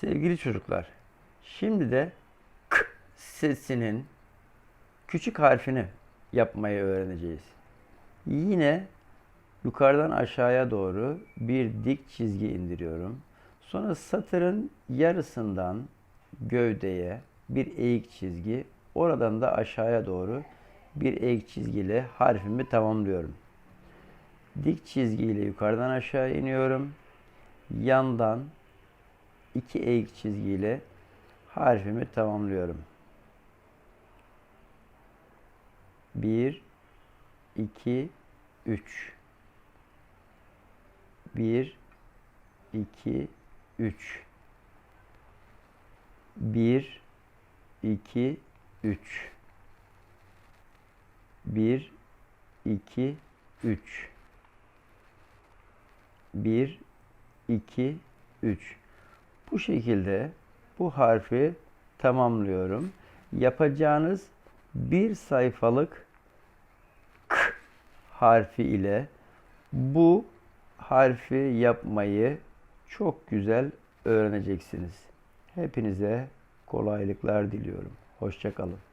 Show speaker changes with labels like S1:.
S1: Sevgili çocuklar, şimdi de k sesinin küçük harfini yapmayı öğreneceğiz. Yine yukarıdan aşağıya doğru bir dik çizgi indiriyorum. Sonra satırın yarısından gövdeye bir eğik çizgi, oradan da aşağıya doğru bir eğik çizgiyle harfimi tamamlıyorum. Dik çizgiyle yukarıdan aşağı iniyorum. Yandan iki eğik çizgiyle harfimi tamamlıyorum. 1 2 3 1 2 3 1 2 3 1 2 3 1 2 3 Bu şekilde bu harfi tamamlıyorum. Yapacağınız bir sayfalık k harfi ile bu harfi yapmayı çok güzel öğreneceksiniz. Hepinize kolaylıklar diliyorum. Hoşçakalın.